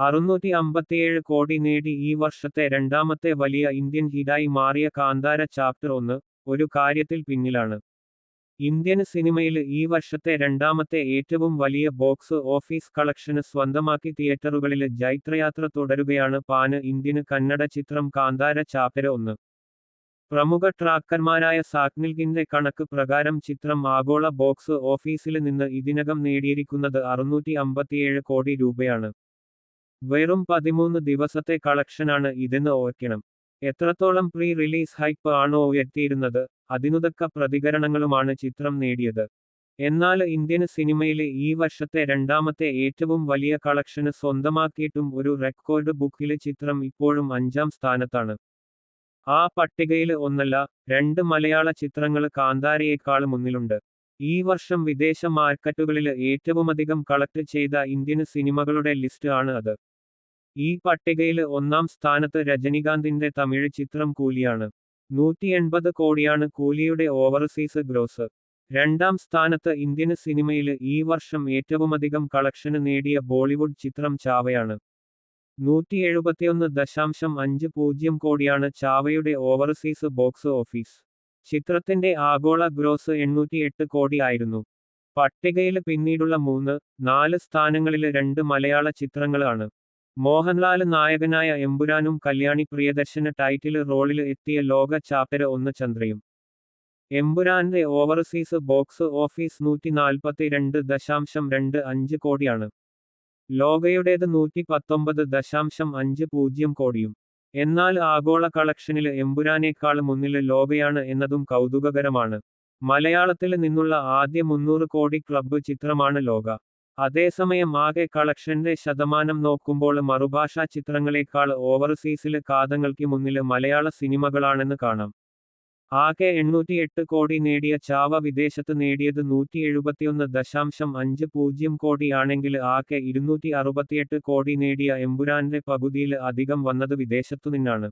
അറുന്നൂറ്റി അമ്പത്തിയേഴ് കോടി നേടി ഈ വർഷത്തെ രണ്ടാമത്തെ വലിയ ഇന്ത്യൻ ഹിറ്റായി മാറിയ കാന്താര ചാപ്റ്റർ ഒന്ന് ഒരു കാര്യത്തിൽ പിന്നിലാണ്. ഇന്ത്യൻ സിനിമയിൽ ഈ വർഷത്തെ രണ്ടാമത്തെ ഏറ്റവും വലിയ ബോക്സ് ഓഫീസ് കളക്ഷന് സ്വന്തമാക്കി തിയേറ്ററുകളിൽ ജൈത്രയാത്ര തുടരുകയാണ് പാന് ഇന്ത്യന് കന്നഡ ചിത്രം കാന്താര ചാപ്റ്റർ ഒന്ന്. പ്രമുഖ ട്രാക്കർമാരായ സാക്നിൽഗിന്റെ കണക്ക് പ്രകാരം ചിത്രം ആഗോള ബോക്സ് ഓഫീസിൽ നിന്ന് ഇതിനകം നേടിയിരിക്കുന്നത് അറുന്നൂറ്റി അമ്പത്തിയേഴ് കോടി രൂപയാണ്. വെറും പതിമൂന്ന് ദിവസത്തെ കളക്ഷനാണ് ഇതെന്ന് ഓർക്കണം. എത്രത്തോളം പ്രീ റിലീസ് ഹൈപ്പ് ആണോ ഉയർത്തിയിരുന്നത് അതിനുതക്ക പ്രതികരണങ്ങളുമാണ് ചിത്രം നേടിയത്. എന്നാൽ ഇന്ത്യൻ സിനിമയിലെ ഈ വർഷത്തെ രണ്ടാമത്തെ ഏറ്റവും വലിയ കളക്ഷന് സ്വന്തമാക്കിയിട്ടും ഒരു റെക്കോർഡ് ബുക്കിലെ ചിത്രം ഇപ്പോഴും അഞ്ചാം സ്ഥാനത്താണ്. ആ പട്ടികയിൽ ഒന്നല്ല രണ്ട് മലയാള ചിത്രങ്ങൾ കാന്താരയേക്കാൾ മുന്നിലുണ്ട്. ഈ വർഷം വിദേശ മാർക്കറ്റുകളിൽ ഏറ്റവുമധികം കളക്ട് ചെയ്ത ഇന്ത്യൻ സിനിമകളുടെ ലിസ്റ്റ് ആണ് അത്. ഈ പട്ടികയിൽ ഒന്നാം സ്ഥാനത്ത് രജനികാന്തിന്റെ തമിഴ് ചിത്രം കൂലിയാണ്. നൂറ്റി എൺപത് കോടിയാണ് കൂലിയുടെ ഓവർസീസ് ഗ്രോസ്. രണ്ടാം സ്ഥാനത്ത് ഇന്ത്യൻ സിനിമയിൽ ഈ വർഷം ഏറ്റവുമധികം കളക്ഷന് നേടിയ ബോളിവുഡ് ചിത്രം ചാവയാണ്. നൂറ്റി എഴുപത്തിയൊന്ന് ദശാംശം അഞ്ച് പൂജ്യം കോടിയാണ് ചാവയുടെ ഓവർസീസ് ബോക്സ് ഓഫീസ്. ചിത്രത്തിന്റെ ആഗോള ഗ്രോസ് എണ്ണൂറ്റിയെട്ട് കോടി ആയിരുന്നു. പട്ടികയിൽ പിന്നീടുള്ള മൂന്ന് നാല് സ്ഥാനങ്ങളിൽ രണ്ട് മലയാള ചിത്രങ്ങളാണ്. മോഹൻലാൽ നായകനായ എമ്പുരാനും കല്യാണി പ്രിയദർശന ടൈറ്റിൽ റോളിൽ എത്തിയ ലോക ചാപ്റ്റർ ഒന്ന് ചന്ദ്രയും. എമ്പുരാന്റെ ഓവർസീസ് ബോക്സ് ഓഫീസ് നൂറ്റി നാൽപ്പത്തി രണ്ട് ദശാംശം രണ്ട് അഞ്ച് കോടിയാണ്. ലോകയുടേത് നൂറ്റി പത്തൊമ്പത് ദശാംശം അഞ്ച് പൂജ്യം കോടിയും. എന്നാൽ ആഗോള കളക്ഷനിൽ എമ്പുരാനേക്കാൾ മുന്നിൽ ലോകയാണ് എന്നതും കൗതുകകരമാണ്. മലയാളത്തിൽ നിന്നുള്ള ആദ്യ മുന്നൂറ് കോടി ക്ലബ്ബ് ചിത്രമാണ് ലോക. അതേസമയം ആകെ കളക്ഷന്റെ ശതമാനം നോക്കുമ്പോൾ മറുഭാഷാ ചിത്രങ്ങളെക്കാൾ ഓവർസീസിലെ കാതങ്ങൾക്ക് മുന്നിൽ മലയാള സിനിമകളാണെന്ന് കാണാം. ആകെ എണ്ണൂറ്റിയെട്ട് കോടി നേടിയ ചാവ വിദേശത്ത് നേടിയത് നൂറ്റി എഴുപത്തിയൊന്ന് ദശാംശം അഞ്ച് പൂജ്യം കോടിയാണെങ്കിൽ ആകെ ഇരുന്നൂറ്റി അറുപത്തിയെട്ട് കോടി നേടിയ എമ്പുരാന്റെ പകുതിയിൽ അധികം വന്നത് വിദേശത്തുനിന്നാണ്